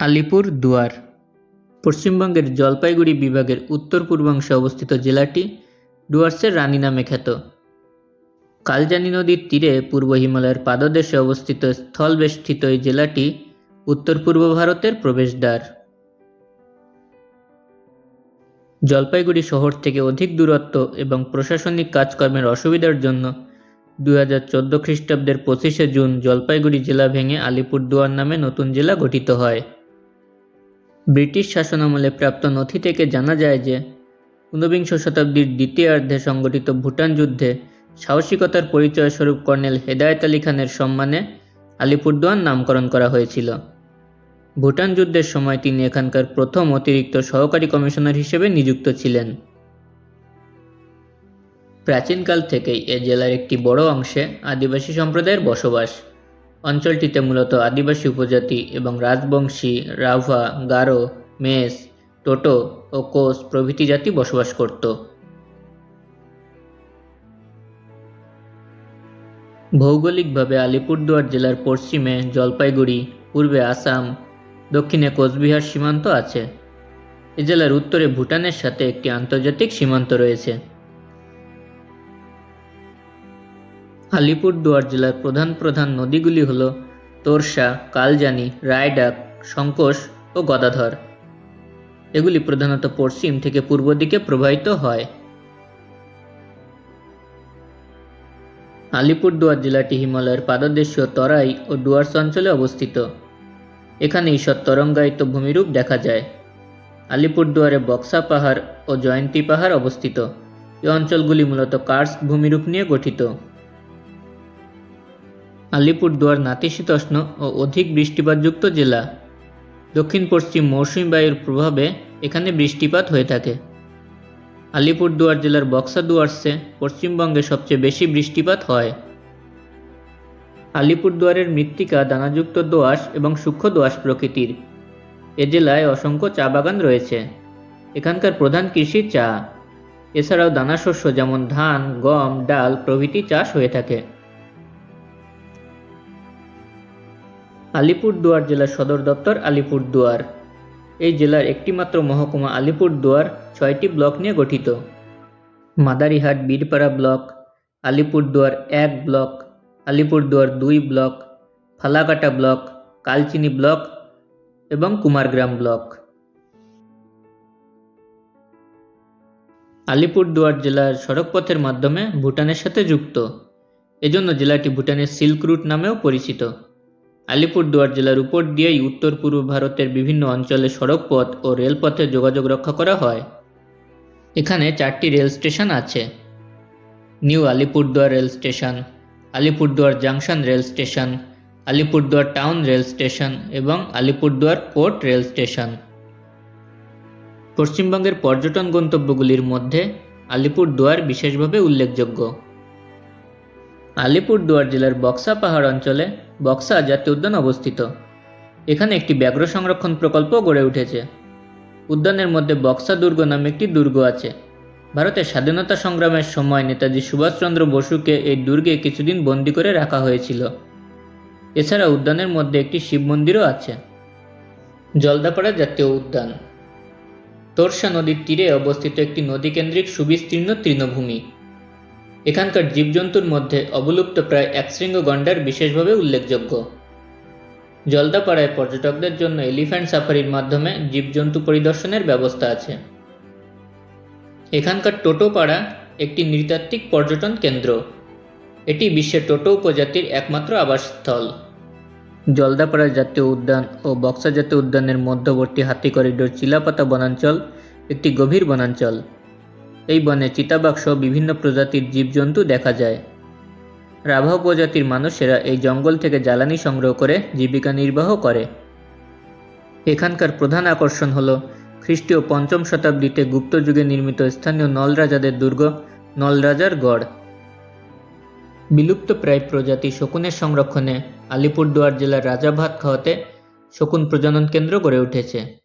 আলিপুর দুয়ার। পশ্চিমবঙ্গের জলপাইগুড়ি বিভাগের উত্তর পূর্বাংশে অবস্থিত জেলাটি ডুয়ার্সের রানী নামে খ্যাত। কালজানি নদীর তীরে পূর্ব হিমালয়ের পাদদেশে অবস্থিত স্থলবেষ্টিত এই জেলাটি উত্তর পূর্ব ভারতের প্রবেশদ্বার। জলপাইগুড়ি শহর থেকে অধিক দূরত্ব এবং প্রশাসনিক কাজকর্মের অসুবিধার জন্য দু হাজার চোদ্দ খ্রিস্টাব্দের পঁচিশে জুন জলপাইগুড়ি জেলা ভেঙে আলিপুরদুয়ার নামে নতুন জেলা গঠিত হয়। ব্রিটিশ শাসনামলে প্রাপ্ত নথি থেকে জানা যায় যে, ঊনবিংশ শতাব্দীর দ্বিতীয়ার্ধে সংগঠিত ভুটান যুদ্ধে সাহসিকতার পরিচয় স্বরূপ কর্নেল হেদায়েত আলী খানের সম্মানে আলিপুরদুয়ার নামকরণ করা হয়েছিল। ভুটান যুদ্ধের সময় তিনি এখানকার প্রথম অতিরিক্ত সহকারী কমিশনার হিসেবে নিযুক্ত ছিলেন। প্রাচীনকাল থেকেই এ জেলার একটি বড় অংশে আদিবাসী সম্প্রদায়ের বসবাস। অঞ্চলটিতে মূলত আদিবাসী উপজাতি এবং রাজবংশী রাভা, গারো, মেস, টোটো ও কোস প্রভৃতি জাতি বসবাস করত। ভৌগোলিকভাবে আলিপুরদুয়ার জেলার পশ্চিমে জলপাইগুড়ি, পূর্বে আসাম, দক্ষিণে কোচবিহার সীমান্ত আছে। এ জেলার উত্তরে ভুটানের সাথে একটি আন্তর্জাতিক সীমান্ত রয়েছে। আলিপুরদুয়ার জেলার প্রধান প্রধান নদীগুলি হল তোরসা, কালজানি, রায়ডাক সংকোষ ও গদাধর। এগুলি প্রধানত পশ্চিম থেকে পূর্ব দিকে প্রবাহিত হয়। আলিপুরদুয়ার জেলাটি হিমালয়ের পাদদেশীয় তরাই ও ডুয়ার্স অঞ্চলে অবস্থিত। এখানে ঈষৎ তরঙ্গায়িত ভূমিরূপ দেখা যায়। আলিপুরদুয়ারে বক্সা পাহাড় ও জয়ন্তী পাহাড় অবস্থিত। এই অঞ্চলগুলি মূলত কার্স ভূমিরূপ নিয়ে গঠিত। আলিপুরদুয়ার নাতিশীতোষ্ণ ও অধিক বৃষ্টিপাতযুক্ত জেলা। দক্ষিণ পশ্চিম মৌসুমী বায়ুর প্রভাবে এখানে বৃষ্টিপাত হয়ে থাকে। আলিপুরদুয়ার জেলার বক্সা ডুয়ার্সে পশ্চিমবঙ্গে সবচেয়ে বেশি বৃষ্টিপাত হয়। আলিপুরদুয়ারের মৃত্তিকা দানাযুক্ত দোআঁশ এবং সূক্ষ্ম দোআঁশ প্রকৃতির। এ জেলায় অসংখ্য চা বাগান রয়েছে। এখানকার প্রধান কৃষি চা। এছাড়াও দানাশস্য যেমন ধান, গম, ডাল প্রভৃতি চাষ হয়ে থাকে। আলিপুরদুয়ার জেলার সদর দপ্তর আলিপুরদুয়ার। এই জেলার একটিমাত্র মহকুমা আলিপুরদুয়ার, ছয়টি ব্লক নিয়ে গঠিত। মাদারিহাট, বীরপাড়া ব্লক, আলিপুরদুয়ার এক ব্লক, আলিপুরদুয়ার দুই block, Falakata block, Kalchini block এবং কুমারগ্রাম ব্লক। আলিপুরদুয়ার জেলার সড়কপথের মাধ্যমে ভুটানের সাথে যুক্ত। এজন্য জেলাটি ভুটানের সিল্ক রুট নামেও পরিচিত। আলিপুরদুয়ার জেলার উপর দিয়েই উত্তর পূর্ব ভারতের বিভিন্ন অঞ্চলে সড়কপথ ও রেলপথে যোগাযোগ রক্ষা করা হয়। এখানে চারটি রেল স্টেশন আছে। New Alipurduar rail station, Alipurduar junction rail station, Alipurduar town rail station এবং আলিপুরদুয়ার কোর্ট রেল স্টেশন। পশ্চিমবঙ্গের পর্যটন গন্তব্যগুলির মধ্যে আলিপুরদুয়ার বিশেষভাবে উল্লেখযোগ্য। আলিপুরদুয়ার জেলার বক্সা পাহাড় অঞ্চলে বক্সা জাতীয় উদ্যান অবস্থিত। এখানে একটি ব্যাঘ্র সংরক্ষণ প্রকল্প গড়ে উঠেছে। উদ্যানের মধ্যে বক্সা দুর্গ নামে একটি দুর্গ আছে। ভারতের স্বাধীনতা সংগ্রামের সময় নেতাজি সুভাষচন্দ্র বসুকে এই দুর্গে কিছুদিন বন্দি করে রাখা হয়েছিল। এছাড়া উদ্যানের মধ্যে একটি শিব মন্দিরও আছে। জলদাপাড়া জাতীয় উদ্যান। তোরসা নদীর তীরে অবস্থিত একটি নদীকেন্দ্রিক সুবিস্তীর্ণ তৃণভূমি। এখানকার জীবজন্তুর মধ্যে অবলুপ্ত প্রায় একশৃঙ্গ গন্ডার বিশেষভাবে উল্লেখযোগ্য। জলদাপাড়ায় পর্যটকদের জন্য এলিফ্যান্ট সাফারির মাধ্যমে জীবজন্তু পরিদর্শনের ব্যবস্থা আছে। এখানকার টোটোপাড়া একটি নৃতাত্ত্বিক পর্যটন কেন্দ্র। এটি বিশ্বের টোটো উপজাতির একমাত্র আবাসস্থল। জলদাপাড়া জাতীয় উদ্যান ও বক্সা জাতীয় উদ্যানের মধ্যবর্তী হাতি করিডোর চিলাপাতা বনাঞ্চল একটি গভীর বনাঞ্চল। এই বনে চিতাবাঘ সহ বিভিন্ন প্রজাতির জীবজন্তু দেখা যায়। রাভা উপজাতির মানুষেরা এই জঙ্গল থেকে জ্বালানি সংগ্রহ করে জীবিকা নির্বাহ করে। এখানকার প্রধান আকর্ষণ হল খ্রিস্টীয় পঞ্চম শতাব্দীতে গুপ্ত যুগে নির্মিত স্থানীয় নলরাজাদের দুর্গ নলরাজার গড়। বিলুপ্ত প্রায় প্রজাতি শকুনের সংরক্ষণে আলিপুরদুয়ার জেলার রাজাভাত খাওয়াতে শকুন প্রজনন কেন্দ্র গড়ে উঠেছে।